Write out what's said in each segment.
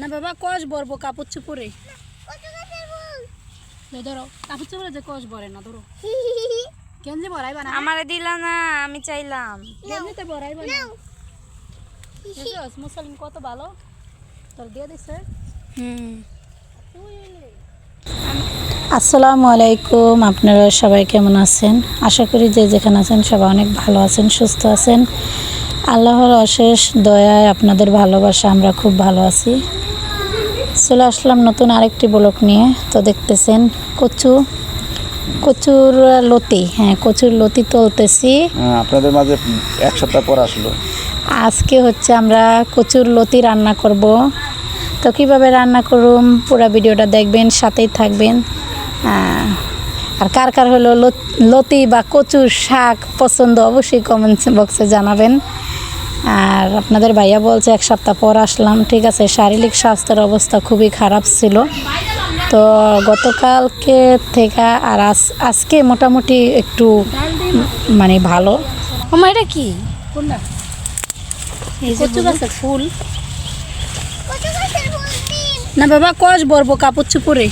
না বাবা কষ বরবো কাপড় চুপড়ে। ধরো কাপড় চুপড়ে যে কষ বরে না ধরো। বরাইবা না? আমারে দিলা না আমি চাইলাম। বরাইবা না? বুঝছস মুসলিম কত ভালো? তোর দিয়ে দিছে। হুম। আসসালামু আলাইকুম আপনারা সবাই কেমন আছেন? আশা করি যে যেখানে আছেন সবাই অনেক ভালো আছেন সুস্থ আছেন। আল্লাহর অশেষ দয়ায় আপনাদের ভালোবাসা আমরা খুব ভালো আছি। চলে আসলাম নতুন আরেকটি ব্লক নিয়ে। তো দেখতেছেন কচু কচুর লতি। হ্যাঁ কচুর লতি তুলতেছি। হ্যাঁ, আপনাদের মাঝে এক সপ্তাহ পর আসলো। আজকে হচ্ছে আমরা কচুর লতি রান্না করব। তো কীভাবে রান্না করুম পুরো ভিডিওটা দেখবেন সাথেই থাকবেন। আর কার কার হলো লতি বা কচুর শাক পছন্দ অবশ্যই কমেন্ট বক্সে জানাবেন। আর আপনাদের ভাইয়া বলছে এক সপ্তাহ পর আসলাম ঠিক আছে? শারীরিক স্বাস্থ্যের অবস্থা খুবই খারাপ ছিল। তো গতকালকে থেকে আর আজ- আজকে মোটামুটি একটু মানে ভালো। আমার এটা কি? কচু ফুল। না বাবা কষ বরবো কাপড় চুপড়ে।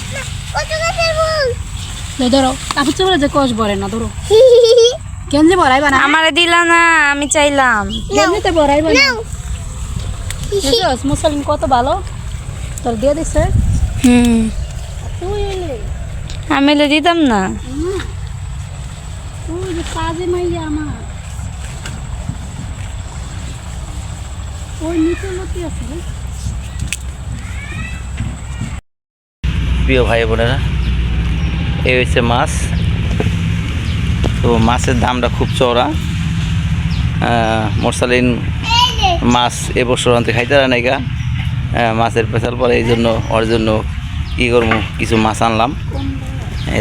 ধরো কাপড় চুপড়ে যে কষ বরে না ধরো। কেমনি বরাইবা না? আমারে দিলা না আমি চাইলাম। কেমনিতে বরাইবা না? মুসলিম কত ভালো? তোর দিয়ে দিছে। হুম। আমি এলে দিতাম না। তুই যে কাজে মাইয়া আমার। ওই নিচে লতি আছে প্রিয় ভাই বোনেরা এই হচ্ছে মাছ। তো মাছের দামটা খুব চড়া মোরসালিন মাছ এবছর আনতে খাইতে পারে নাইকা মাছের পেশাল পরে এই জন্য ওর জন্য কী করব কিছু মাছ আনলাম।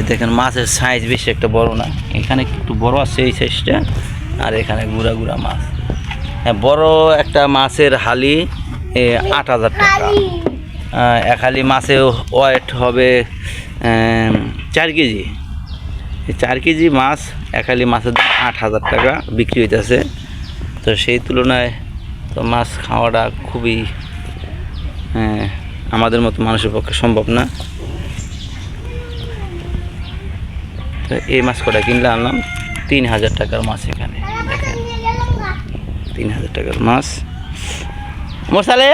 দেখেন মাছের সাইজ বেশি একটা বড় না। এখানে একটু বড় আছে এই সাইজটা আর এখানে গুড়া গুড়া মাছ। হ্যাঁ বড় একটা মাছের হালি এ, আট হাজার টাকা। এক হালি মাছে ওয়েট হবে চার কেজি। চার কেজি মাছ একালি মাছের দাম আট হাজার টাকা বিক্রি হইতেছে। তো সেই তুলনায় তো মাছ খাওয়াটা খুবই আহ, আমাদের মতো মানুষের পক্ষে সম্ভব না। তো এই মাছ কটা কিনলে আনলাম তিন হাজার টাকার মাছ এখানে দেখেন। তিন হাজার টাকার মাছ। মশালে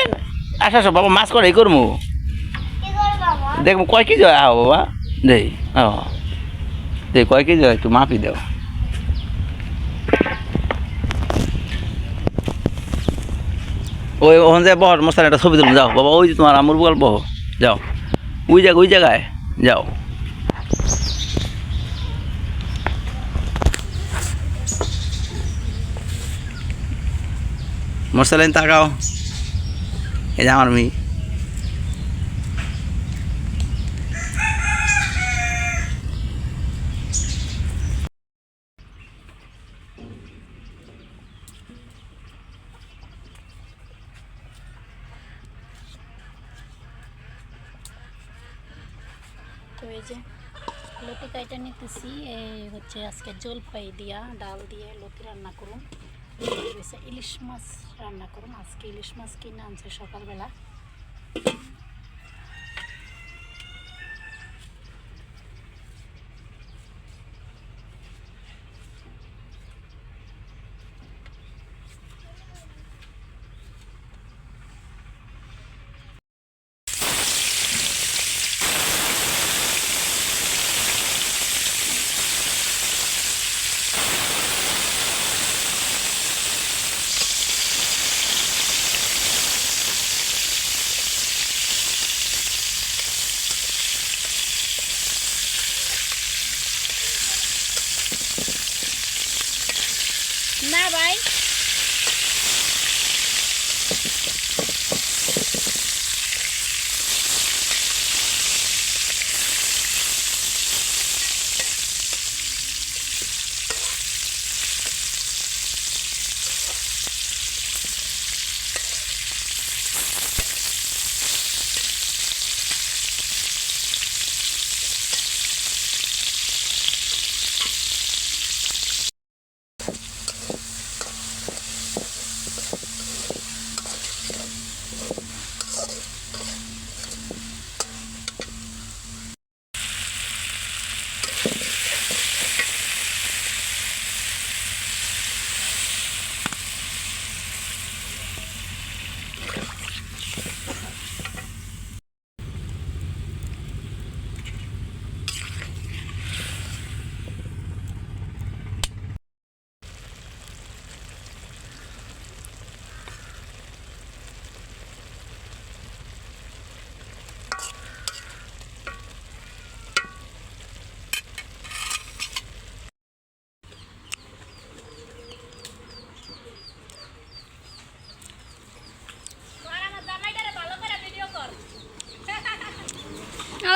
আসা আসো বাবা মাছ কটাই করব দেখব কয় কেজি হয়? বাবা দেই ও দেই কয় কেজি হয় একটু মাপি দাও। ওই ওখান যায় বহর মশালা একটা ছবি তুলুন যাও। বাবা, ওই যে তোমার আমুর বল বহ যাও। ওই জায়গা, ওই জায়গায়, যাও। মশালাইন তাকাও। এই যে আমার মেয়ে তো এই যে কাইটা নিতেছি, এই হচ্ছে আজকে জলপাই দিয়া ডাল দিয়ে লতি রান্না করুন। ইলিশ মাছ রান্না করুন। আজকে ইলিশ মাছ কিনে আনছে সকালবেলা। না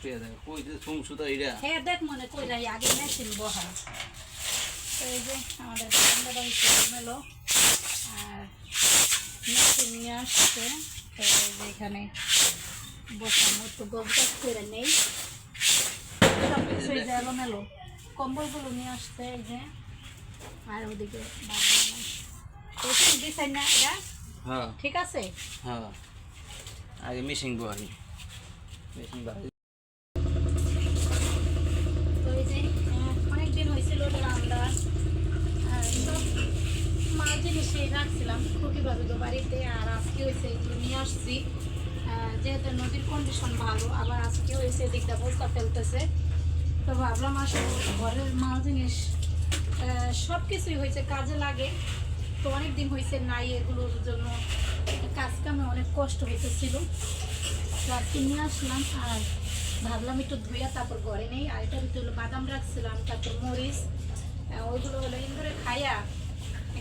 কই যে সুমসুতা এটা হ্যাঁ দেখ মনে কই আগে মেশিন বহা তো এই যে আমাদের বারান্দাটা হচ্ছে মেলো আর মেশিন নিয়ে আসছে। তো এই যে এখানে বসানো একটু গোবগাছ করে নেই। সব কিছু এই যে এলোমেলো। কম্বলগুলো নিয়ে আসছে এই যে। আর ওদিকে না এটা? হ্যাঁ। ঠিক আছে? হ্যাঁ। আগে মিশিং বহানি। মিশিং বহানি তো এই যে অনেক দিন হয়েছিল ওটা আমরা আহ, সব জিনিসই রাখছিলাম খুবইভাবে তো বাড়িতে, আর আজকে হয়েছে এগুলো নিয়ে আসছি। যেহেতু নদীর কন্ডিশন ভালো, আবার আজকে হয়েছে দিকটা বস্তা ফেলতেছে। তো ভাবলাম আসলে ঘরের মাল জিনিস সব কিছুই হয়েছে কাজে লাগে। তো অনেক দিন হয়েছে নাই এগুলোর জন্য। কাজ কামে অনেক কষ্ট হইতেছিল। তো আজকে নিয়ে আসলাম, আর ভাবলাম একটু ধুইয়া তারপর ঘরে নেই। আর এটা ভিতরে বাদাম রাখছিলাম, তারপর মরিচ ওইগুলো হলো ইন্দুরে খাইয়া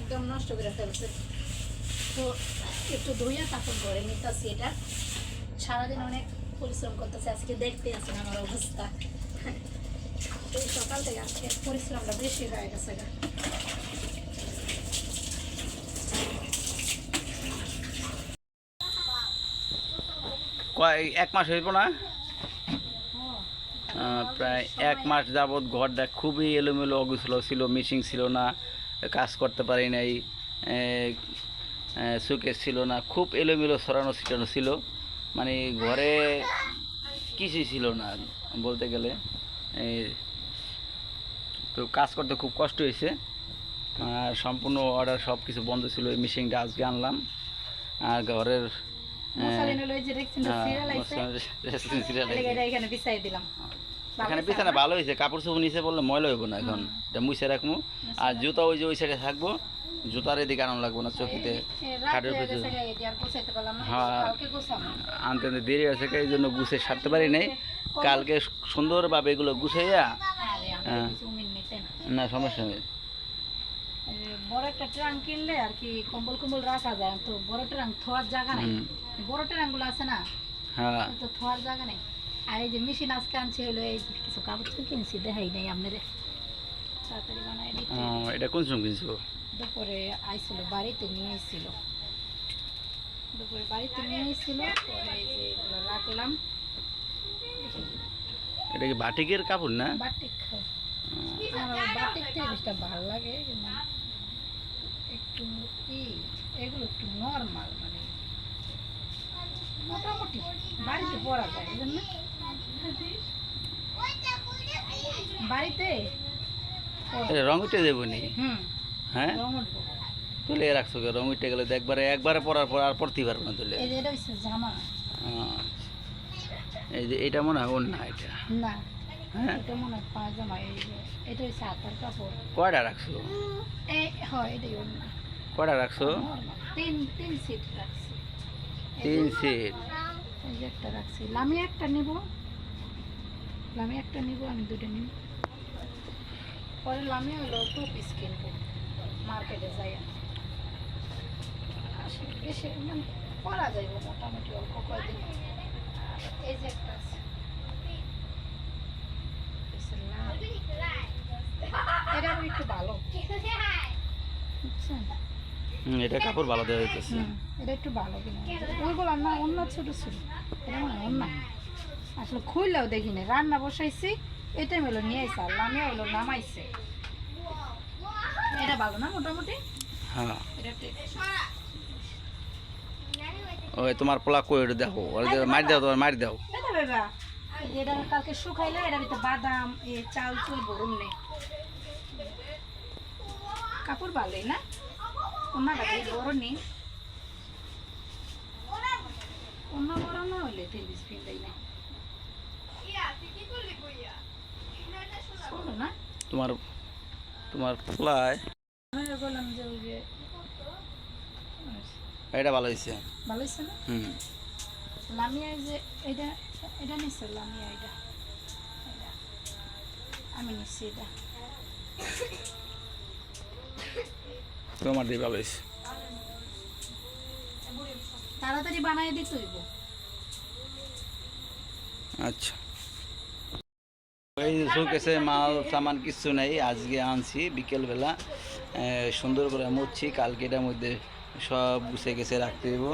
একদম নষ্ট করে ফেলছে। তো একটু ধুইয়া তারপর ঘরে নিতেছি এটা। সারাদিন অনেক পরিশ্রম করতেছে আজকে দেখতে আছেন আমার অবস্থা। এই সকাল থেকে আজকে পরিশ্রমটা বেশি হয়ে গেছে এক মাস হইব না? প্রায় এক মাস যাবৎ ঘরটা খুবই এলোমেলো অগুছল ছিল মিশিং ছিল না। কাজ করতে পারি নাই সুকেস ছিল না খুব এলোমেলো সরানো ছিটানো ছিল। মানে ঘরে কিছুই ছিল না বলতে গেলে। তো কাজ করতে খুব কষ্ট হয়েছে। আর সম্পূর্ণ অর্ডার সব কিছু বন্ধ ছিল এই মিশিংটা আজকে আনলাম। আর ঘরের সিরিয়াল দিলাম। এখানে বিছানা ভালো হয়েছে কাপড় চোপড় নিচে বললে ময়লা হইব না এখন। এটা মুছে রাখব। আর জুতা ওই যে ওই সাইডে থাকব জুতার এদিকে আনানো লাগবো না চকিতে। খাটের পিছনে হ্যাঁ। আনতে আনতে দেরি আছে এই জন্য গুছে সারতে পারি নাই। কালকে সুন্দরভাবে এগুলো গুছাইয়া হ্যাঁ। না। সমস্যা নেই। বড় একটা ট্রাঙ্ক কিনলে আর কি কম্বল কম্বল রাখা যায় তো বড় ট্রাঙ্ক থোয়ার জায়গা নেই। বড়গুলো আছে না? হ্যাঁ। তো থোয়ার জায়গা নেই। আর এই যে মেশিন আজকে আনছে হলো এই কিছু কাপড় চোপড় কিনছি দেখাই নাই আপনাদের তাড়াতাড়ি বানাই দিচ্ছি। এটা কোন সময় কিনছো? দুপুরে আইছিল বাড়িতে নিয়ে এসেছিল দুপুরে বাড়িতে নিয়ে এসেছিল পরে এই যে এগুলো রাখলাম। এটা কি বাটিকের কাপড় না? বাটিক। আমার বাটিক বেশটা ভালো লাগে একটু ই এগুলো একটু নর্মাল মানে মোটামুটি বাড়িতে পরা যায় না? বাড়িতে? এটা রং উঠে দেবো নি? হ্যাঁ? তুলে রাখছো? রং উঠে গেলে একবারে একবারে পরার পর আর পরতেই পারব না তুলে। এই যে এটা জামা। আচ্ছা। এই যে এটা মনে হয় না এটা। না। হ্যাঁ? কয়টা রাখছো? কয়টা রাখছো? তিন তিন সিট রাখছি। তিন সিট। একটা রাখছি। লামি একটা নিব। লামি একটা নিব আমি দুটো নিব। পরে লামি হলো টু পিস কিনবো মার্কেটে যাই বেশি মানে করা যাইব মোটামুটি অল্প কয়দিন। এই যে একটা আছে। এটা একটু ভালো। বুঝছেন? এটা কাপড় ভালো দেওয়া হইতেছে হুম, এটা একটু ভালো কিনা। ওইগুলো না অন্য ছোট ছোট এটা অন্য। আসলে খুললেও দেখিনি। রান্না বসাইছি এটা হলো নিয়ে আইসা লামিয়া হলো নামাইছে। এটা ভালো না মোটামুটি? হ্যাঁ। ওই তোমার পোলা কই দেখো মারি দাও তোমার মারি দাও। এটা কালকে শুকাইলে এটা ভিতরে বাদাম এ চাল চুল ভরুন নেই। কাপড় ভালোই না? অন্য কাপড় বড় নেই। অন্য বড় না হইলে তেল বিস্পিন দেয় না তোমার তোমার পোলায়। আমি যে এটা ভালো হয়েছে। ভালো হয়েছে না? হুম। লামিয়া যে এটা এটা নিচ্ছে লামিয়া এটা। আমি নিচ্ছি এটা। তোমার দিয়ে ভালো হয়েছে। তাড়াতাড়ি বানাই দিতে হইব। আচ্ছা। এই শোকেসে মাল, সামান কিছু নেই। আজকে আনছি, বিকেলবেলা সুন্দর করে মুছছি কালকে এটার মধ্যে সব গুছে গেছে, রাখতে দেবো।